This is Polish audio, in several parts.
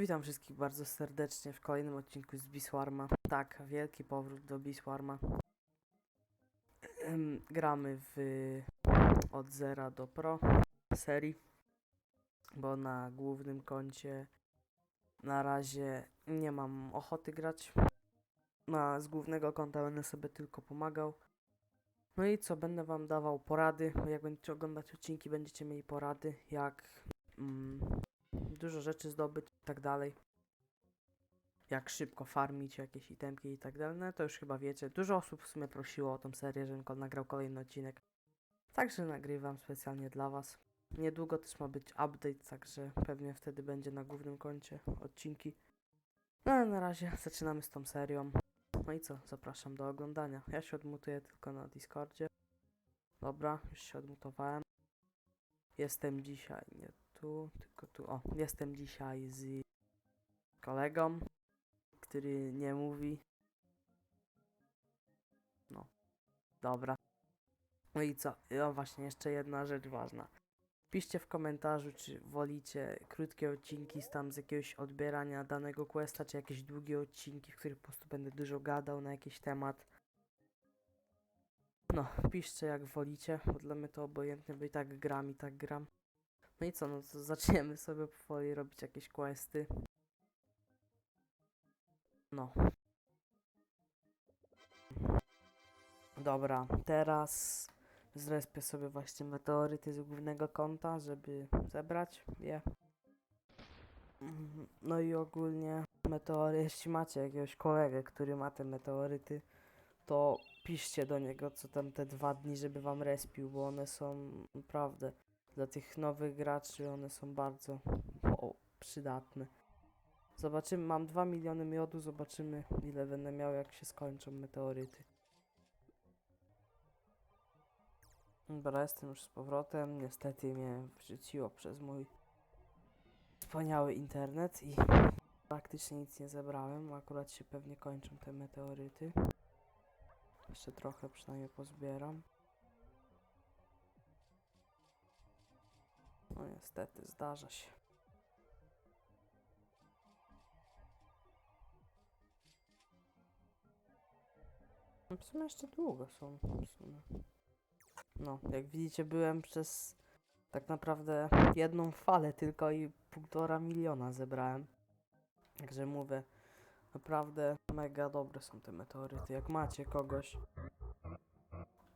Witam wszystkich bardzo serdecznie w kolejnym odcinku z Biswarma. Tak, wielki powrót do Biswarma. Gramy w od zera do pro serii, bo na głównym koncie na razie nie mam ochoty grać. Na, z głównego konta będę sobie tylko pomagał. No i co, będę wam dawał porady. Jak będziecie oglądać odcinki, będziecie mieli porady, jak mm, dużo rzeczy zdobyć i tak dalej. Jak szybko farmić jakieś itemki i tak dalej. No to już chyba wiecie. Dużo osób w sumie prosiło o tą serię, żebym nagrał kolejny odcinek. Także nagrywam specjalnie dla was. Niedługo też ma być update, także pewnie wtedy będzie na głównym koncie odcinki. No ale na razie zaczynamy z tą serią. No i co, zapraszam do oglądania. Ja się odmutuję tylko na Discordzie. Dobra, już się odmutowałem. Jestem dzisiaj nie tu, tylko tu. O, jestem dzisiaj z kolegą, który nie mówi. No, dobra. No i co? O, właśnie, jeszcze jedna rzecz ważna. Piszcie w komentarzu, czy wolicie krótkie odcinki z tam z jakiegoś odbierania danego questa, czy jakieś długie odcinki, w których po prostu będę dużo gadał na jakiś temat. No, piszcie jak wolicie, bo dla mnie to obojętnie, bo i tak gram, i tak gram. No i co, no to zaczniemy sobie powoli robić jakieś questy. No. Dobra, teraz zrespię sobie właśnie meteoryty z głównego konta, żeby zebrać je. No i ogólnie meteory, jeśli macie jakiegoś kolegę, który ma te meteoryty, to piszcie do niego co tam te dwa dni, żeby wam respił, bo one są naprawdę dla tych nowych graczy one są bardzo o, przydatne. Zobaczymy, mam 2 miliony miodu, zobaczymy ile będę miał jak się skończą meteoryty. Dobra, jestem już z powrotem. Niestety mnie wrzuciło przez mój wspaniały internet i praktycznie nic nie zebrałem. Akurat się pewnie kończą te meteoryty. Jeszcze trochę przynajmniej pozbieram. No niestety, zdarza się. No W sumie jeszcze długo są. No, jak widzicie, byłem przez tak naprawdę jedną falę tylko i półtora miliona zebrałem. Także mówię, naprawdę mega dobre są te meteoryty. Jak macie kogoś,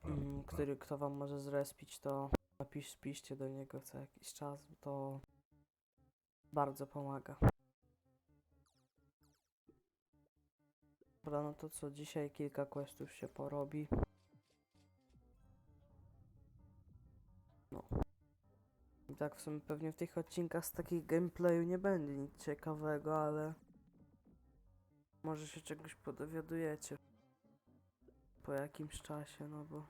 mm, który, kto wam może zrespić, to napisz, piszcie do niego co jakiś czas, to bardzo pomaga. Dobra, no to co, dzisiaj kilka questów się porobi. No. I tak w sumie pewnie w tych odcinkach z takich gameplayu nie będzie nic ciekawego, ale może się czegoś podowiadujecie po jakimś czasie, no bo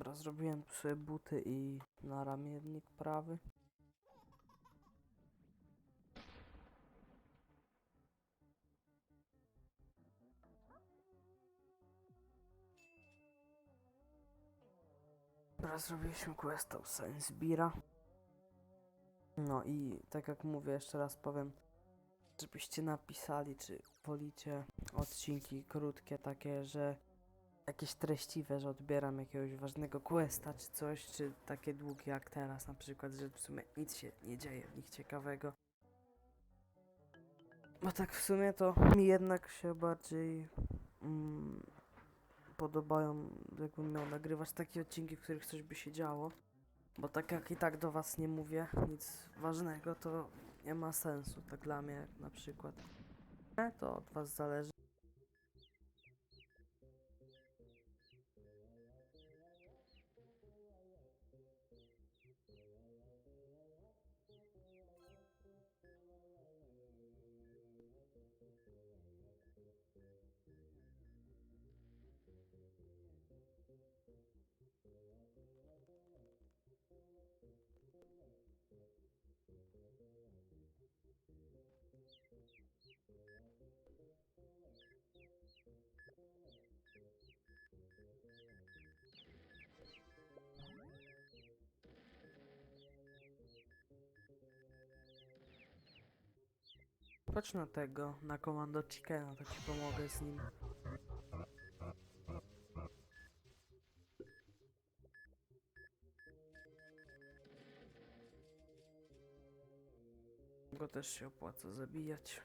Dobra, zrobiłem sobie buty i naramiennik prawy. Dobra, zrobiliśmy questa u. No i tak jak mówię, jeszcze raz powiem, żebyście napisali, czy wolicie odcinki krótkie, takie, że jakieś treściwe, że odbieram jakiegoś ważnego questa czy coś, czy takie długie jak teraz na przykład, że w sumie nic się nie dzieje w nich ciekawego. Bo tak w sumie to mi jednak się bardziej mm, podobają, jakbym miał nagrywać takie odcinki, w których coś by się działo. Bo tak jak i tak do was nie mówię nic ważnego, to nie ma sensu, tak dla mnie na przykład. To od was zależy. Chodź na tego, na komando Chickena, to ci pomogę z nim. Go też się opłaca zabijać.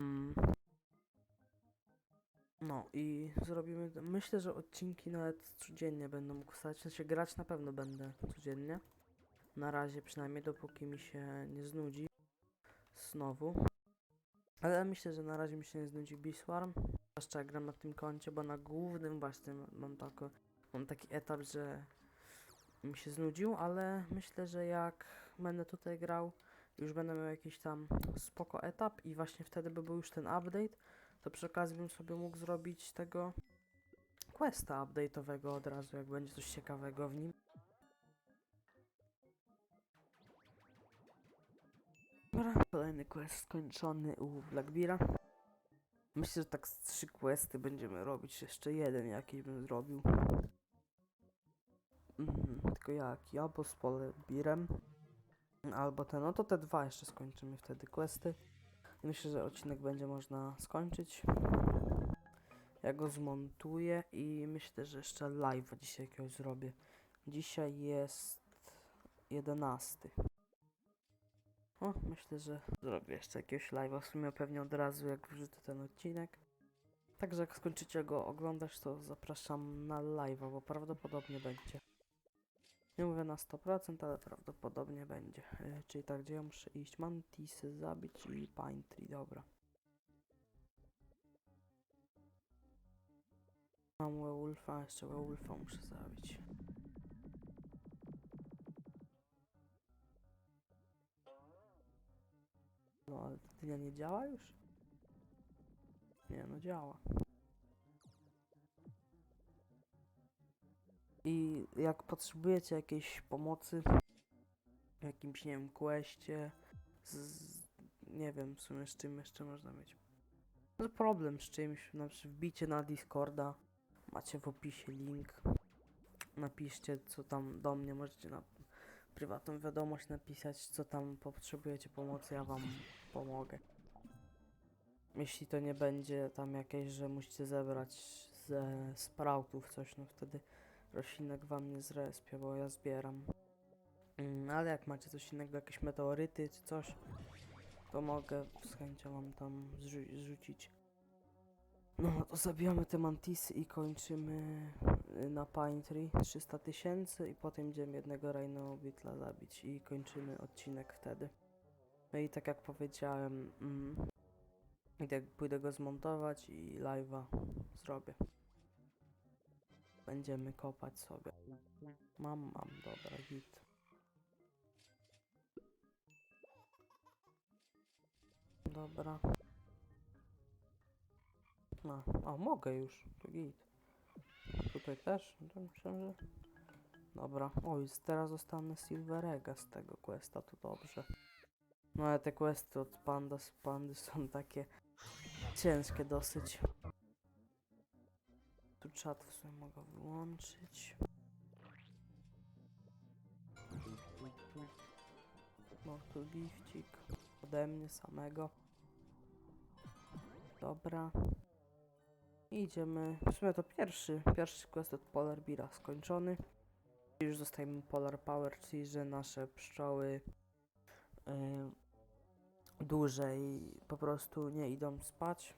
Mm. No i zrobimy. Myślę, że odcinki nawet codziennie będą mógł sensie grać na pewno będę codziennie. Na razie przynajmniej dopóki mi się nie znudzi. Znowu. Ale myślę, że na razie mi się nie znudzi Biswarm. Zwłaszcza gram na tym koncie, bo na głównym właśnie mam, tako, mam taki etap, że mi się znudził, ale myślę, że jak będę tutaj grał, już będę miał jakiś tam spoko etap i właśnie wtedy by był już ten update, to przy okazji bym sobie mógł zrobić tego questa update'owego od razu, jak będzie coś ciekawego w nim. Dobra, kolejny quest skończony u Blackbeera. Myślę, że tak z trzy questy będziemy robić. Jeszcze jeden jakiś bym zrobił. Mhm, tylko jaki? Albo z Blackbeerem, albo ten. No to te dwa jeszcze skończymy wtedy questy. Myślę, że odcinek będzie można skończyć. Ja go zmontuję i myślę, że jeszcze live dzisiaj jakiegoś zrobię. Dzisiaj jest 11. O, myślę, że zrobię jeszcze jakiegoś live'a, w sumie pewnie od razu jak wrzucę ten odcinek. Także jak skończycie go oglądać, to zapraszam na live'a, bo prawdopodobnie będzie. Nie mówię na 100%, ale prawdopodobnie będzie. Yy, czyli tak, gdzie ja muszę iść? Mantisy zabić i Pine Tree, dobra. Mam Werewolfa, jeszcze Werewolfa muszę zabić. No ale ta dnia nie działa już? Nie, no działa. I jak potrzebujecie jakiejś pomocy w jakimś, nie wiem, questie, z, nie wiem w sumie z czym jeszcze można mieć? No, problem z czymś, na przykład wbicie na Discorda, macie w opisie link, napiszcie co tam do mnie, możecie na prywatną wiadomość napisać, co tam potrzebujecie pomocy, ja wam pomogę. Jeśli to nie będzie tam jakieś, że musicie zebrać ze sproutów coś, no wtedy roślinek wam nie zrespia, bo ja zbieram. Mm, ale jak macie coś innego, jakieś meteoryty czy coś, to mogę z chęcią wam tam zrzu- zrzucić. No to zabijamy te mantisy i kończymy y, na Pine Tree 300 tysięcy i potem idziemy jednego Rhino Beetla zabić i kończymy odcinek wtedy. No i tak jak powiedziałem, mm, idę, pójdę go zmontować i live'a zrobię. Będziemy kopać sobie. Mam, mam, dobra, git. Dobra. No, a mogę już, to git. Tutaj też? Myślałem, że... Dobra, oj, teraz dostanę Silverega z tego questa, to dobrze. No ale te questy od panda z pandy są takie ciężkie dosyć. Tu czat w sumie mogę wyłączyć. No tu gifcik ode mnie samego. Dobra. I idziemy. W sumie to pierwszy, pierwszy quest od Polar Beera skończony. Już dostajemy Polar Power, czyli że nasze pszczoły yy, dłużej po prostu nie idą spać.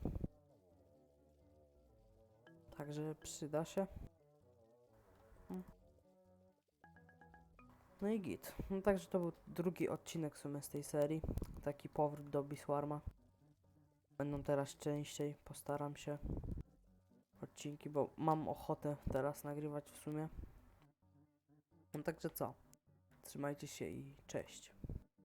Także przyda się. Mm. No i git. No także to był drugi odcinek w sumie z tej serii. Taki powrót do Biswarma. Będą teraz częściej, postaram się. Odcinki, bo mam ochotę teraz nagrywać w sumie. No także co? Trzymajcie się i cześć.